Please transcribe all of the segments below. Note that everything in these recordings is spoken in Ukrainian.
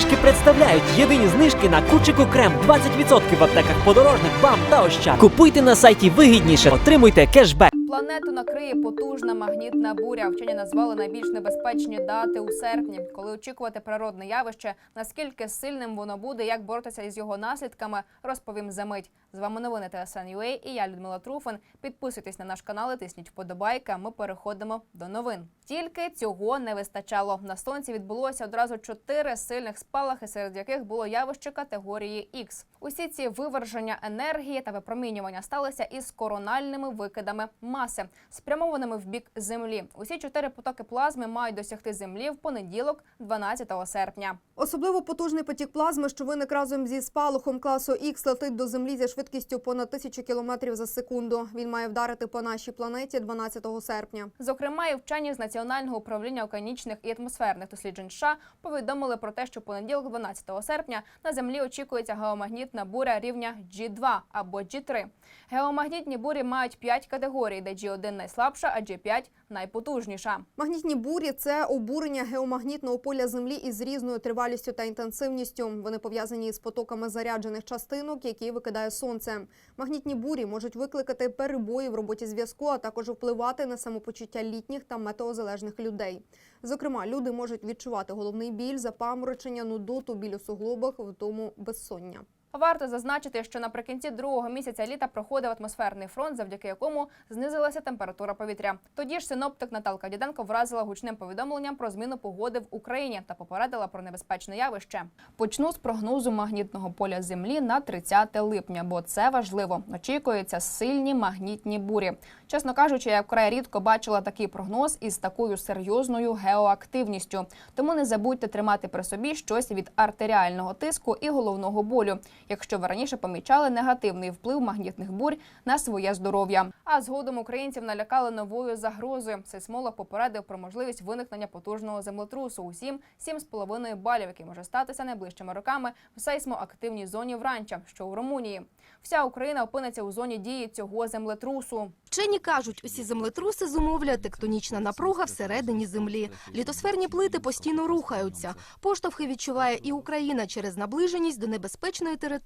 знижки представляють єдині знижки на кучику крем 20% в аптеках подорожник, бам та ощад. Купуйте на сайті вигідніше, отримуйте кешбек. Планету накриє потужна магнітна буря. Вчені назвали найбільш небезпечні дати у серпні, коли очікувати природне явище. Наскільки сильним воно буде, як боротися із його наслідками, розповім за мить. З вами новини ТСН.UA і я Людмила Труфан. Підписуйтесь на наш канал, і тисніть вподобайки. Ми переходимо до новин. Тільки цього не вистачало. На сонці відбулося одразу чотири сильних спалахи, серед яких було явище категорії X. Усі ці виверження енергії та випромінювання сталися із корональними викидами маси, спрямованими в бік землі. Усі чотири потоки плазми мають досягти землі в понеділок, 12 серпня. Особливо потужний потік плазми, що виник разом зі спалахом класу Х, летить до землі зі швидкістю понад тисячу кілометрів за секунду. Він має вдарити по нашій планеті 12 серпня. Зокрема, і вчені з Національного управління океанічних і атмосферних досліджень США повідомили про те, що понеділок, 12 серпня, на землі очікується геомагнітна буря рівня G2 або G3. Геомагнітні бурі мають 5 категорій, де G1 найслабша, а G5 найпотужніша. Магнітні бурі це обурення геомагнітного поля Землі із різною тривалістю та інтенсивністю. Вони пов'язані із потоками заряджених частинок, які викидає сонце. Магнітні бурі можуть викликати перебої в роботі зв'язку, а також впливати на самопочуття літніх та метеозалежних людей. Зокрема, люди можуть відчувати головний біль, запаморочення, нудоту, біль у суглобах, втому безсоння. Варто зазначити, що наприкінці другого місяця літа проходив атмосферний фронт, завдяки якому знизилася температура повітря. Тоді ж синоптик Наталка Діденко вразила гучним повідомленням про зміну погоди в Україні та попередила про небезпечне явище. Почну з прогнозу магнітного поля Землі на 30 липня, бо це важливо. Очікуються сильні магнітні бурі. Чесно кажучи, я вкрай рідко бачила такий прогноз із такою серйозною геоактивністю. Тому не забудьте тримати при собі щось від артеріального тиску і головного болю, якщо ви раніше помічали негативний вплив магнітних бурь на своє здоров'я. А згодом українців налякали новою загрозою. Сейсмолог попередив про можливість виникнення потужного землетрусу у 7-7,5 балів, який може статися найближчими роками в сейсмоактивній зоні Вранча, що у Румунії. Вся Україна опиниться у зоні дії цього землетрусу. Вчені кажуть, усі землетруси зумовлює тектонічна напруга всередині землі. Літосферні плити постійно рухаються. Поштовхи відчуває і Україна через наближеність до небезпечної території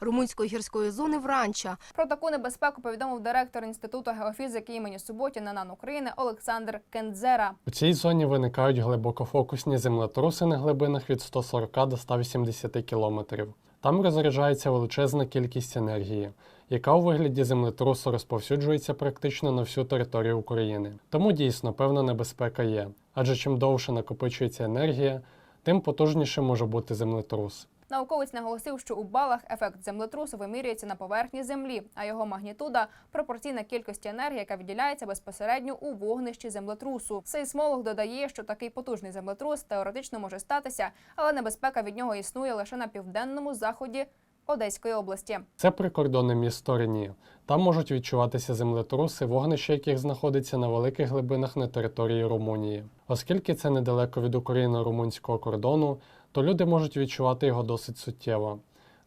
румунської гірської зони Вранча. Про таку небезпеку повідомив директор інституту геофізики імені Суботіна НАН України Олександр Кендзера. У цій зоні виникають глибокофокусні землетруси на глибинах від 140 до 180 кілометрів. Там розряджається величезна кількість енергії, яка у вигляді землетрусу розповсюджується практично на всю територію України. Тому дійсно певна небезпека є. Адже чим довше накопичується енергія, тим потужніше може бути землетрус. Науковець наголосив, що у балах ефект землетрусу вимірюється на поверхні землі, а його магнітуда пропорційна кількості енергії, яка виділяється безпосередньо у вогнищі землетрусу. Сейсмолог додає, що такий потужний землетрус теоретично може статися, але небезпека від нього існує лише на південному заході Одеської області. Це прикордонне місто Рені. Там можуть відчуватися землетруси, вогнище яких знаходиться на великих глибинах на території Румунії. Оскільки це недалеко від україно-румунського кордону, то люди можуть відчувати його досить суттєво.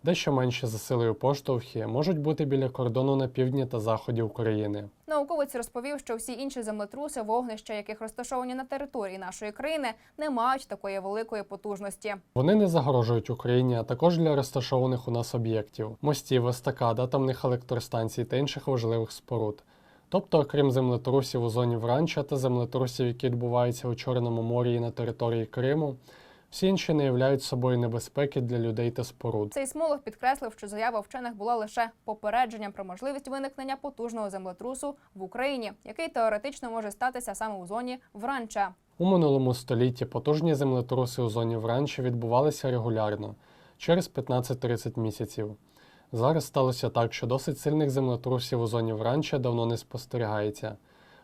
Дещо менше за силою поштовхи можуть бути біля кордону на півдні та заході України. Науковець розповів, що всі інші землетруси, вогнища, яких розташовані на території нашої країни, не мають такої великої потужності. Вони не загрожують Україні, а також для розташованих у нас об'єктів мостів, естакад, атомних електростанцій та інших важливих споруд. Тобто, окрім землетрусів у зоні Вранча та землетрусів, які відбуваються у Чорному морі і на території Криму, всі інші не являють собою небезпеки для людей та споруд. Сейсмолог підкреслив, що заява вчених була лише попередженням про можливість виникнення потужного землетрусу в Україні, який теоретично може статися саме у зоні Вранча. У минулому столітті потужні землетруси у зоні Вранча відбувалися регулярно через 15-30 місяців. Зараз сталося так, що досить сильних землетрусів у зоні Вранча давно не спостерігається.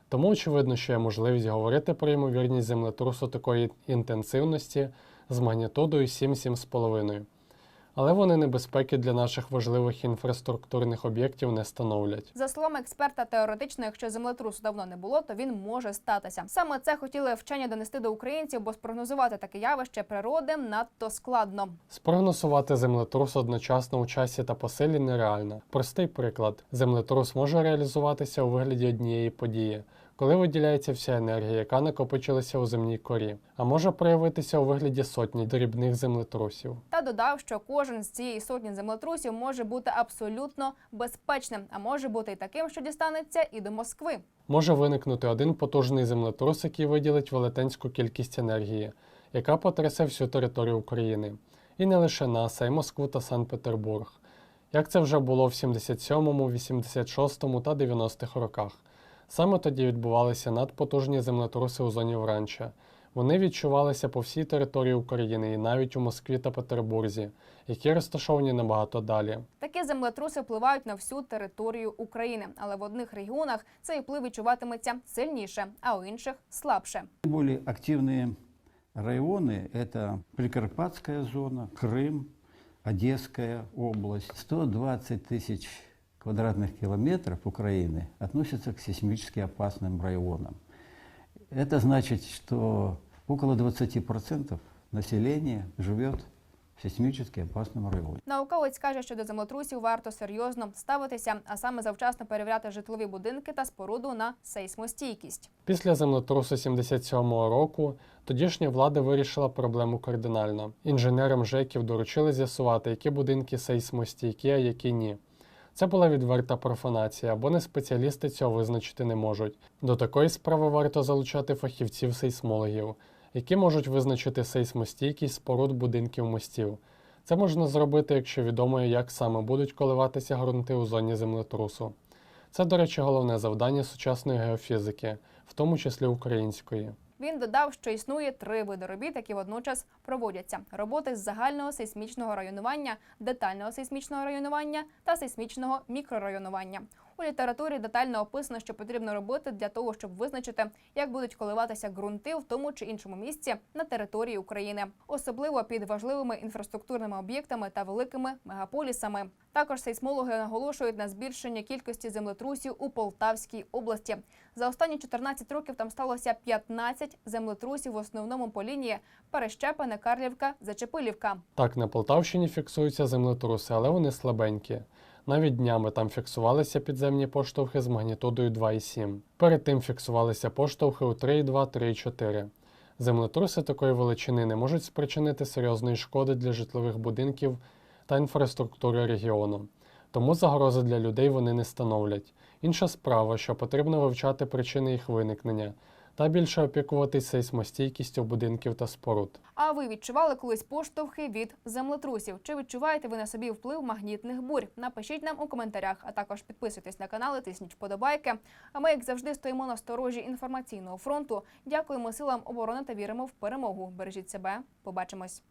Тому очевидно, що є можливість говорити про ймовірність землетрусу такої інтенсивності з магнітудою 7-7,5. Але вони небезпеки для наших важливих інфраструктурних об'єктів не становлять. За словами експерта, теоретично, якщо землетрусу давно не було, то він може статися. Саме це хотіли вчені донести до українців, бо спрогнозувати таке явище природи надто складно. Спрогнозувати землетрус одночасно у часі та по силі нереально. Простий приклад: землетрус може реалізуватися у вигляді однієї події, коли виділяється вся енергія, яка накопичилася у земній корі, а може проявитися у вигляді сотні дрібних землетрусів. Та додав, що кожен з цієї сотні землетрусів може бути абсолютно безпечним, а може бути і таким, що дістанеться і до Москви. Може виникнути один потужний землетрус, який виділить велетенську кількість енергії, яка потрясе всю територію України. І не лише нас, а й Москву та Санкт-Петербург. Як це вже було в 77-му, 86-му та 90-х роках. Саме тоді відбувалися надпотужні землетруси у зоні Вранча. Вони відчувалися по всій території України і навіть у Москві та Петербурзі, які розташовані набагато далі. Такі землетруси впливають на всю територію України, але в одних регіонах цей вплив відчуватиметься сильніше, а у інших слабше. Наиболее активные районы – это Прикарпатская зона, Крым, Одесская область. 120 тысяч квадратных километров Украины относятся к сейсмически опасным районам. Это значит, что около 20% населения живет в сейсмически опасном районе. Науковець каже, що до землетрусів варто серйозно ставитися, а саме завчасно перевіряти житлові будинки та споруду на сейсмостійкість. Після землетрусу 77-го року тодішня влада вирішила проблему кардинально. Інженерам ЖЕКів доручили з'ясувати, які будинки сейсмостійкі, а які ні. Це була відверта профанація, бо не спеціалісти цього визначити не можуть. До такої справи варто залучати фахівців-сейсмологів, які можуть визначити сейсмостійкість споруд будинків мостів. Це можна зробити, якщо відомо, як саме будуть коливатися ґрунти у зоні землетрусу. Це, до речі, головне завдання сучасної геофізики, в тому числі української. Він додав, що існує три види робіт, які водночас проводяться: роботи з загального сейсмічного районування, детального сейсмічного районування та сейсмічного мікрорайонування. У літературі детально описано, що потрібно робити для того, щоб визначити, як будуть коливатися ґрунти в тому чи іншому місці на території України, особливо під важливими інфраструктурними об'єктами та великими мегаполісами. Також сейсмологи наголошують на збільшенні кількості землетрусів у Полтавській області. За останні 14 років там сталося 15 землетрусів в основному по лінії Перещепине, Карлівка, Зачепилівка. Так, на Полтавщині фіксуються землетруси, але вони слабенькі. Навіть днями там фіксувалися підземні поштовхи з магнітудою 2,7. Перед тим фіксувалися поштовхи у 3,2, 3,4. Землетруси такої величини не можуть спричинити серйозної шкоди для житлових будинків та інфраструктури регіону. Тому загрози для людей вони не становлять. Інша справа, що потрібно вивчати причини їх виникнення та більше опікуватись сейсмостійкістю будинків та споруд. А ви відчували колись поштовхи від землетрусів? Чи відчуваєте ви на собі вплив магнітних бурь? Напишіть нам у коментарях, а також підписуйтесь на канал, тисніть вподобайки. А ми, як завжди, стоїмо на сторожі інформаційного фронту. Дякуємо силам оборони та віримо в перемогу. Бережіть себе. Побачимось.